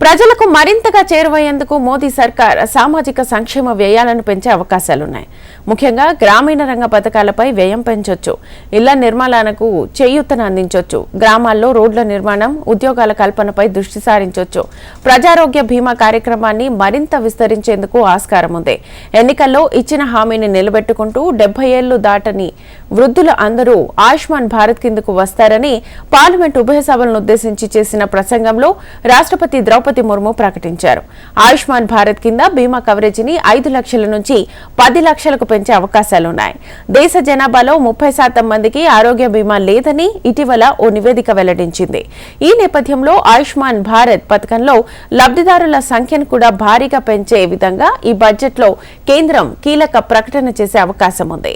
ప్రజలకు మరింతగా చేరువయ్యేందుకు మోదీ సర్కార్ సామాజిక సంక్షేమ వ్యయాలను పెంచే అవకాశాలున్నాయి. ముఖ్యంగా గ్రామీణ రంగ పథకాలపై వ్యయం పెంచొచ్చు ఇళ్ళ నిర్మాణాలకు చేయూతను అందించొచ్చు గ్రామాల్లో రోడ్ల నిర్మాణం ఉద్యోగాల కల్పనపై దృష్టి సారించొచ్చు. ప్రజారోగ్య బీమా కార్యక్రమాన్ని మరింత విస్తరించేందుకు ఆస్కారం ఉంది. ఎన్నికల్లో ఇచ్చిన హామీని నిలబెట్టుకుంటూ డెబ్బై ఏళ్ళు దాటని వృద్ధులు అందరూ ఆయుష్మాన్ భారత్ కిందకు వస్తారని పార్లమెంట్ ఉభయ సభలను ఉద్దేశించి చేసిన ప్రసంగంలో రాష్ట్రపతి ద్రౌపది ముర్ము ప్రకటించారు. ఆయుష్మాన్ భారత్ కింద బీమా కవరేజీని ఐదు లక్షల నుంచి పది లక్షలకు పెంచే అవకాశాలున్నాయి. దేశ జనాభాలో ముప్పై శాతం మందికి ఆరోగ్య బీమా లేదని ఇటీవల ఓ నివేదిక వెల్లడించింది. ఈ నేపథ్యంలో ఆయుష్మాన్ భారత్ పథకంలో లబ్ధిదారుల సంఖ్యను కూడా భారీగా పెంచే విధంగా ఈ బడ్జెట్లో కేంద్రం కీలక ప్రకటన చేసే అవకాశం ఉంది.